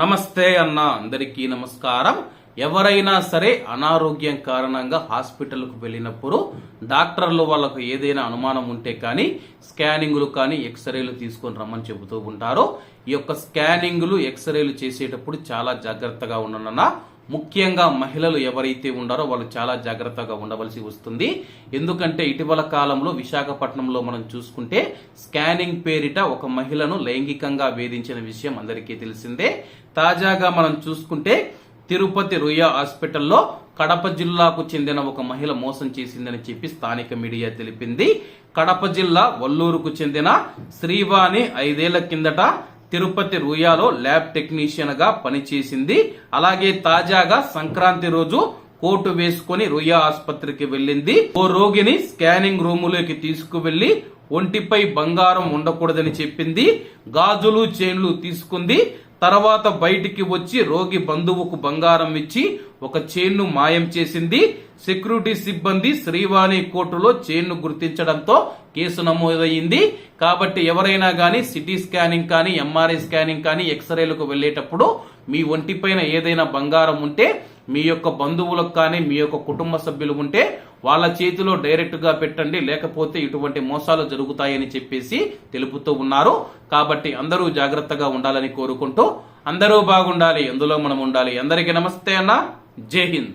నమస్తే అన్న అందరికీ నమస్కారం. ఎవరైనా సరే అనారోగ్యం కారణంగా హాస్పిటల్కు వెళ్ళినప్పుడు డాక్టర్లు వాళ్ళకు ఏదైనా అనుమానం ఉంటే కానీ స్కానింగ్లు కానీ ఎక్స్రేలు తీసుకొని రమ్మని చెబుతూ ఉంటారు. ఈ యొక్క స్కానింగ్లు ఎక్స్రేలు చేసేటప్పుడు చాలా జాగ్రత్తగా ఉండనన్నా ముఖ్యంగా మహిళలు ఎవరైతే ఉండారో వాళ్ళు చాలా జాగ్రత్తగా ఉండవలసి వస్తుంది. ఎందుకంటే ఇటీవల కాలంలో విశాఖపట్నంలో మనం చూసుకుంటే స్కానింగ్ పేరిట ఒక మహిళను లైంగికంగా వేధించిన విషయం అందరికీ తెలిసిందే. తాజాగా మనం చూసుకుంటే తిరుపతి రుయా హాస్పిటల్లో కడప జిల్లాకు చెందిన ఒక మహిళ మోసం చేసిందని చెప్పి స్థానిక మీడియా తెలిపింది. కడప జిల్లా వల్లూరుకు చెందిన శ్రీవాణి ఐదేళ్ళ కిందట తిరుపతి రూయాలో ల్యాబ్ టెక్నీషియన్గా పనిచేసింది. అలాగే తాజాగా సంక్రాంతి రోజు కోటు వేసుకుని రుయా ఆసుపత్రికి వెళ్ళింది. ఓ రోగిని స్కానింగ్ రూములోకి తీసుకువెళ్ళి ఒంటిపై బంగారం ఉండకూడదని చెప్పింది. గాజులు చైన్లు తీసుకుంది. తర్వాత బయటికి వచ్చి రోగి బంధువుకు బంగారం ఇచ్చి ఒక చైన్ను మాయం చేసింది. సెక్యూరిటీ సిబ్బంది శ్రీవాణి కోర్టులో చైన్ను గుర్తించడంతో కేసు నమోదయ్యింది. కాబట్టి ఎవరైనా కానీ సిటీ స్కానింగ్ కానీ ఎంఆర్ఐ స్కానింగ్ కానీ ఎక్స్రేలకు వెళ్ళేటప్పుడు మీ ఒంటిపైన ఏదైనా బంగారం ఉంటే మీ యొక్క బంధువులకు కానీ మీ యొక్క కుటుంబ సభ్యులు ఉంటే వాళ్ళ చేతిలో డైరెక్ట్గా పెట్టండి. లేకపోతే ఇటువంటి మోసాలు జరుగుతాయని చెప్పేసి తెలుపుతూ ఉన్నారు. కాబట్టి అందరూ జాగ్రత్తగా ఉండాలని కోరుకుంటూ అందరూ బాగుండాలి. అందులో మనం ఉండాలి. అందరికీ నమస్తే అన్న. జై హింద్.